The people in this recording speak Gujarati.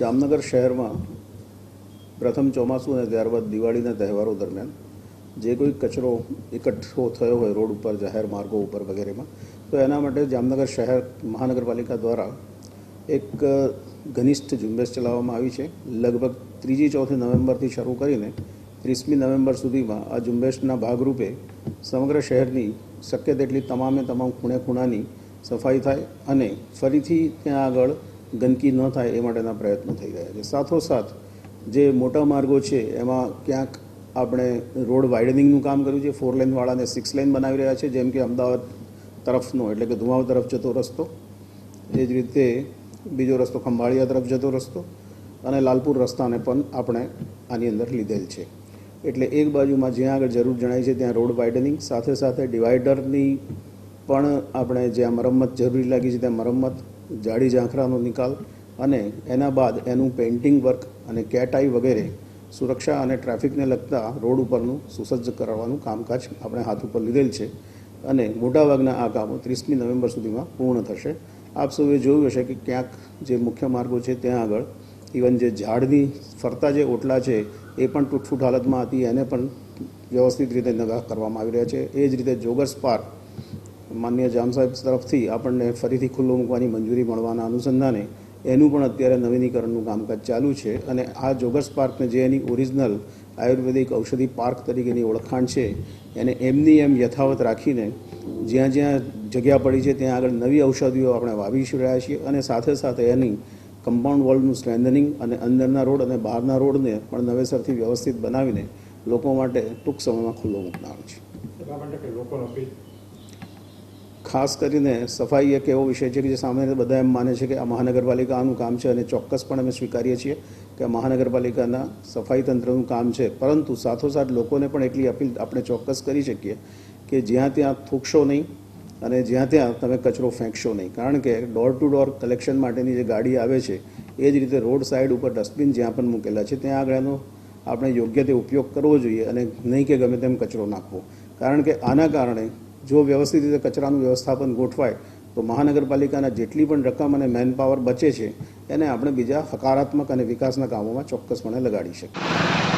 જામનગર શહેરમાં પ્રથમ ચોમાસું અને ત્યારબાદ દિવાળીના તહેવારો દરમિયાન જે કોઈ કચરો એકઠો થયો હોય રોડ ઉપર, જાહેર માર્ગો ઉપર વગેરેમાં, તો એના માટે જામનગર શહેર મહાનગરપાલિકા દ્વારા એક ઘનિષ્ઠ ઝુંબેશ ચલાવવામાં આવી છે. લગભગ ત્રીજી ચોથી નવેમ્બરથી શરૂ કરીને ત્રીસમી નવેમ્બર સુધીમાં આ ઝુંબેશના ભાગરૂપે સમગ્ર શહેરની શક્ય તેટલી તમામે તમામ ખૂણે ખૂણાની સફાઈ થાય અને ફરીથી ત્યાં આગળ ગંદકી ન થાય એ માટેના પ્રયત્નો થઈ રહ્યા છે. સાથોસાથ, જે મોટા માર્ગો છે, એમાં ક્યાંક આપણે રોડ વાઇડનિંગનું કામ કર્યું છે ફોર લેનવાળાને સિક્સ લેન બનાવી રહ્યા છે, જેમ કે અમદાવાદ તરફનો, એટલે કે ધુમાવ તરફ જતો રસ્તો. એ જ રીતે બીજો રસ્તો ખંભાળિયા તરફ જતો રસ્તો અને લાલપુર રસ્તાને પણ આપણે આની અંદર લીધેલ છે. એટલે એક બાજુમાં જ્યાં આગળ જરૂર જણાય છે, ત્યાં રોડ વાઇડનિંગ સાથે સાથે ડિવાઈડરની પણ આપણે જ્યાં મરમ્મત જરૂરી લાગી છે, ત્યાં મરમ્મત જાડી ઝાંખરાનો નિકાલ અને એના બાદ એનું પેઇન્ટિંગ વર્ક અને કેટાઈ વગેરે સુરક્ષા અને ટ્રાફિકને લગતા રોડ ઉપરનું સુસજ્જ કરવાનું કામકાજ આપણે હાથ ઉપર લીધેલ છે અને મોટાભાગના આ કામો ત્રીસમી નવેમ્બર સુધીમાં પૂર્ણ થશે. આપ સૌએ જોયું હશે કે ક્યાંક જે મુખ્ય માર્ગો છે ત્યાં આગળ ઇવન જે ઝાડની ફરતા જે ઓટલા છે, એ પણ તૂટફૂટ હાલતમાં હતી, એને પણ વ્યવસ્થિત રીતે નગા કરવામાં આવી રહ્યા છે. એ જ રીતે જોગર્સ પાર્ક માન્ય જામ સાહેબ તરફથી આપણને ફરીથી ખુલ્લો મૂકવાની મંજૂરી મળવાના અનુસંધાને એનું પણ અત્યારે નવીનીકરણનું કામકાજ ચાલુ છે અને આ જોગર્સ પાર્કને જે એની ઓરિજિનલ આયુર્વેદિક ઔષધિ પાર્ક તરીકેની ઓળખાણ છે, એને એમની એમ યથાવત રાખીને જ્યાં જ્યાં જગ્યા પડી છે ત્યાં આગળ નવી ઔષધિઓ આપણે વાવી રહ્યા છીએ અને સાથે સાથે એની કમ્પાઉન્ડ વોલનું સ્ટ્રેન્થનિંગ અને અંદરના રોડ અને બહારના રોડને પણ નવેસરથી વ્યવસ્થિત બનાવીને લોકો માટે ટૂંક સમયમાં ખુલ્લો મૂકનાર છે એટલા માટે કે લોકોને અપીલ ખાસ કરીને સફાઈ એક એવો વિષય છે કે જે સામાન્ય બધા એમ માને છે કે આ મહાનગરપાલિકાનું કામ છે અને ચોક્કસપણે અમે સ્વીકારીએ છીએ કે મહાનગરપાલિકાના સફાઈ તંત્રનું કામ છે. પરંતુ સાથોસાથ લોકોને પણ એટલી અપીલ આપણે ચોક્કસ કરી શકીએ કે જ્યાં ત્યાં થૂકશો નહીં અને જ્યાં ત્યાં તમે કચરો ફેંકશો નહીં. કારણ કે ડોર ટુ ડોર કલેક્શન માટેની જે ગાડી આવે છે, એ જ રીતે રોડ સાઈડ ઉપર ડસ્ટબિન જ્યાં પણ મૂકેલા છે, ત્યાં આગળ એનો આપણે યોગ્ય તે ઉપયોગ કરવો જોઈએ અને નહીં કે ગમે તેમ કચરો નાખવો. કારણ કે આના કારણે જો વ્યવસ્થિત રીતે કચરાનું વ્યવસ્થાપન ગોઠવાય, તો મહાનગરપાલિકાના જેટલી પણ રકમ અને મેન પાવર બચે છે, એને આપણે બીજા હકારાત્મક અને વિકાસના કામોમાં ચોક્કસપણે લગાડી શકીએ.